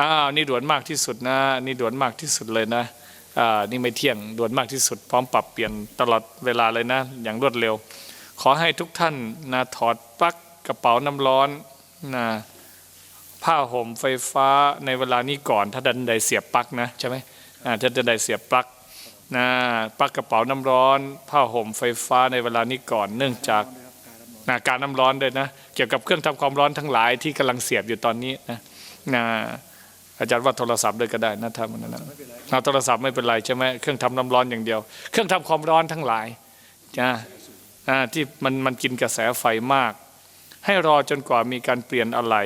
อ้าวนี่ด่วนมากที่สุดนะ นี่ด่วนมากที่สุดเลยนะอ่านี่ไม่เที่ยงด่วนมากที่สุด พร้อมปรับเปลี่ยนตลอดเวลาเลยนะ อย่างรวดเร็ว ขอให้ทุกท่านนะถอดปลั๊กกระเป๋าน้ำร้อนนะผ้าห่มไฟฟ้าในเวลานี้ก่อน ถ้าดันใดเสียบปลั๊กนะใช่ไหมอ่าถ้าดันใดเสียบปลั๊กนะปลั๊กกระเป๋าน้ำร้อน ผ้าห่มไฟฟ้าในเวลานี้ก่อน เนื่องจากนะการน้ำร้อนด้วยนะ เกี่ยวกับเครื่องทำความร้อนทั้งหลายที่กำลังเสียบอยู่ตอนนี้นะนะ อาจารย์ว่าโทรศัพท์ด้วยก็ได้นะถ้ามันนั้นนะเอาโทรศัพท์ไม่เป็นไรใช่ไหมเครื่องทำน้ำร้อนอย่างเดียว เครื่องทำความร้อนทั้งหลายจ้าอ่าที่มันมันกินกระแสไฟมาก ให้รอจนกว่ามีการเปลี่ยนอะไร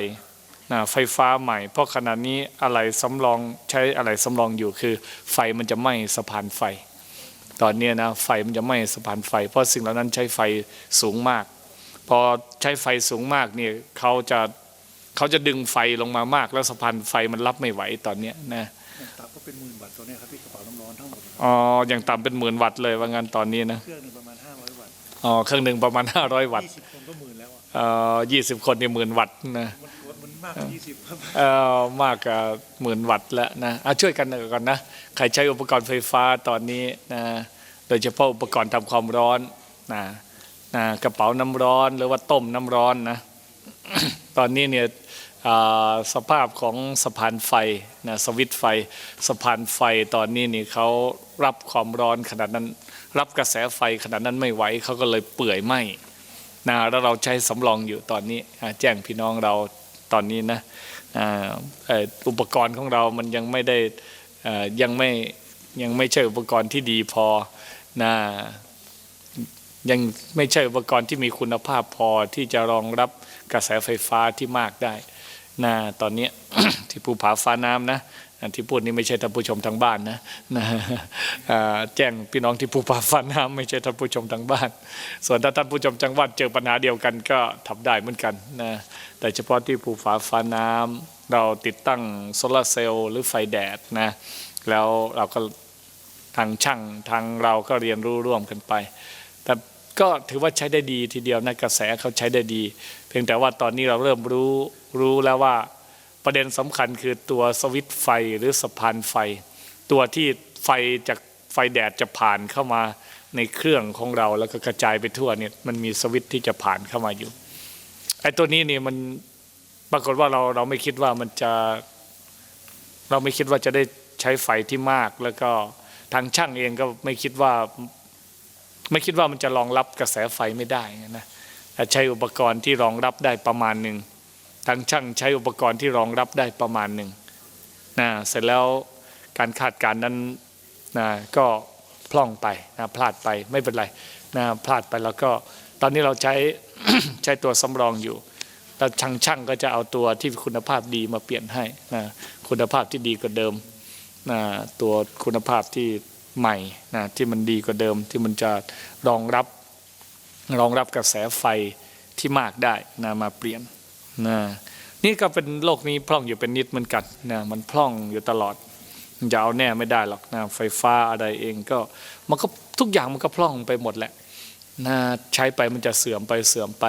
นะไฟฟ้าใหม่ เพราะขณะนี้อะไรสำรองใช้อะไรสำรองอยู่คือ ไฟมันจะไหม้สะพานไฟ ตอนนี้นะไฟมันจะไหม้สะพานไฟ เพราะสิ่งเหล่านั้นใช้ไฟสูงมาก พอใช้ไฟสูงมากเนี่ยเขาจะ เขาจะดึงไฟลงมามาก แล้วสะพานไฟมันรับไม่ไหวตอนเนี้ยนะอย่างต่ำก็เป็นหมื่นวัตต์ตัวเนี้ยครับพี่กระเป๋าน้ำร้อนทั้งหมดอ๋ออย่างต่ำเป็นหมื่นวัตต์เลยว่างั้นตอนนี้นะเครื่องหนึ่งประมาณห้าร้อยวัตต์อ๋อเครื่องหนึ่งประมาณ500วัตต์ยี่สิบคนก็หมื่นแล้วอะเอ่อยี่สิบคนนี่หมื่นวัตต์นะมันมันมากกว่ายี่สิบครับเอ่อมากกว่าหมื่นวัตต์แล้วนะอะช่วยกันก่อนนะใครใช้อุปกรณ์ไฟฟ้าตอนนี้นะโดยเฉพาะอุปกรณ์ทำความร้อนนะนะกระเป๋าน้ำร้อนหรือว่าต้มน้ำร้อนนะ ตอนนี้เนี่ยสภาพของสะพานไฟนะสวิตไฟสะพานไฟตอนนี้นี่เขารับความร้อนขนาดนั้น รับกระแสไฟขนาดนั้นไม่ไหวเขาก็เลยเปื่อยไหมนะแล้วเราใช้สำรองอยู่ตอนนี้แจ้งพี่น้องเราตอนนี้นะอุปกรณ์ของเรามันยังไม่ได้ยังไม่ยังไม่ใช่อุปกรณ์ที่ดีพอนะ ยังไม่ใช่อุปกรณ์ที่มีคุณภาพพอที่จะรองรับกระแสไฟฟ้าที่มากได้นะตอนนี้ที่ภูผาฟ้าน้ำนะที่พูดนี้ไม่ใช่ท่านผู้ชมทางบ้านนะนะแจ้งพี่น้องที่ภูผาฟ้าน้ำไม่ใช่ท่านผู้ชมทางบ้าน ส่วนถ้าท่านผู้ชมจังหวัดเจอปัญหาเดียวกันก็ทำได้เหมือนกันนะแต่เฉพาะที่ภูผาฟ้าน้ำเราติดตั้งโซลาร์เซลล์หรือไฟแดดนะแล้วเราก็ทางช่างทางเราก็เรียนรู้ร่วมกันไป แต่ ก็ถือว่าใช้ได้ดีทีเดียวนะกระแสเขาใช้ได้ดี เพียงแต่ว่าตอนนี้เราเริ่มรู้รู้แล้วว่าประเด็นสำคัญคือตัวสวิตไฟหรือสะพานไฟ ตัวที่ไฟจากไฟแดดจะผ่านเข้ามาในเครื่องของเราแล้วก็กระจายไปทั่วเนี่ยมันมีสวิตที่จะผ่านเข้ามาอยู่ไอ้ตัวนี้เนี่ยมันปรากฏว่าเราเราไม่คิดว่ามันจะ เราไม่คิดว่าจะได้ใช้ไฟที่มาก แล้วก็ทางช่างเองก็ไม่คิดว่า ไม่คิดว่ามันจะรองรับกระแสไฟไม่ได้นะใช้อุปกรณ์ที่รองรับได้ประมาณหนึ่งทางช่างใช้อุปกรณ์ที่รองรับได้ประมาณหนึ่งนะเสร็จแล้วการคาดการณ์นั้นนะก็พล่องไปนะพลาดไปไม่เป็นไรนะพลาดไปแล้วก็ตอนนี้เราใช้ใช้ตัวสำรองอยู่แล้วช่างช่างก็จะเอาตัวที่คุณภาพดีมาเปลี่ยนให้นะคุณภาพที่ดีกว่าเดิมนะตัวคุณภาพที่ ใหม่นะที่มันดีกว่าเดิมที่มันจะรองรับรองรับกระแสไฟที่มากได้นะมาเปลี่ยนนะนี่ก็เป็นโลกนี้พร่องอยู่เป็นนิดเหมือนกันนะมันพร่องอยู่ตลอดมันจะเอาแน่ไม่ได้หรอกนะไฟฟ้าอะไรเองก็มันก็ทุกอย่างมันก็พร่องไปหมดแหละนะใช้ไปมันจะเสื่อมไปเสื่อมไป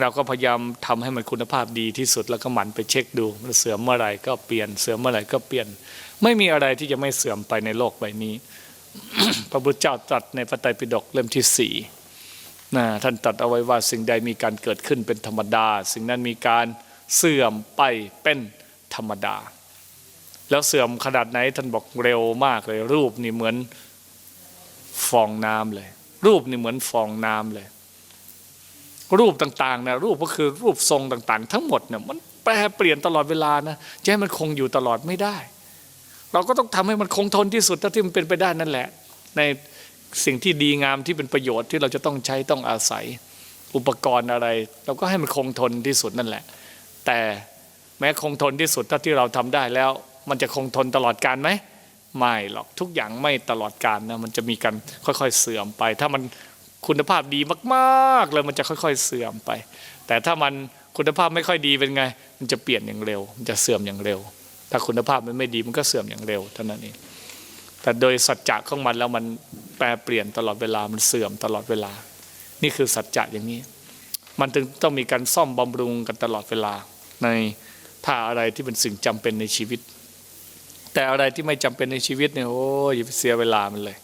เราก็พยายามทำให้มันคุณภาพดีที่สุดแล้วก็หมั่นไปเช็คดูมันเสื่อมเมื่อไหร่ก็เปลี่ยนเสื่อมเมื่อไหร่ก็เปลี่ยน ไม่มีอะไรที่จะไม่เสื่อมไปในโลกใบนี้ พระพุทธเจ้าตรัสในพระไตรปิฎกเล่มที่สี่นะท่านตรัสเอาไว้ว่าสิ่งใดมีการเกิดขึ้นเป็นธรรมดา สิ่งนั้นมีการเสื่อมไปเป็นธรรมดา แล้วเสื่อมขนาดไหนท่านบอกเร็วมากเลย รูปนี่เหมือนฟองน้ำเลย รูปนี่เหมือนฟองน้ำเลย รูปต่างๆนะรูปก็คือรูปทรงต่างๆ ทั้งหมดเนี่ยมันแปรเปลี่ยนตลอดเวลานะจะให้มันคงอยู่ตลอดไม่ได้ เราก็ต้องทำให้มันคงทนที่สุดเท่าที่มันเป็นไปได้นั่นแหละ ในสิ่งที่ดีงามที่เป็นประโยชน์ที่เราจะต้องใช้ต้องอาศัยอุปกรณ์อะไร เราก็ให้มันคงทนที่สุดนั่นแหละ แต่แม้คงทนที่สุดเท่าที่เราทำได้แล้ว มันจะคงทนตลอดการไหมไม่หรอกทุกอย่างไม่ตลอดการนะมันจะมีการค่อยๆเสื่อมไป ถ้ามันคุณภาพดีมากๆเลยมันจะค่อยๆเสื่อมไป แต่ถ้ามันคุณภาพไม่ค่อยดีเป็นไง มันจะเปลี่ยนอย่างเร็ว มันจะเสื่อมอย่างเร็ว ถ้าคุณภาพมันไม่ดีมันก็เสื่อมอย่างเร็วเท่านั้นเองแต่โดยสัจจะของมันแล้วมันแปรเปลี่ยนตลอดเวลามันเสื่อมตลอดเวลา นี่คือสัจจะอย่างนี้ มันถึงต้องมีการซ่อมบำรุงกันตลอดเวลา ในถ้าอะไรที่เป็นสิ่งจำเป็นในชีวิต แต่อะไรที่ไม่จำเป็นในชีวิตเนี่ยโอ้ยเสียเวลามันเลย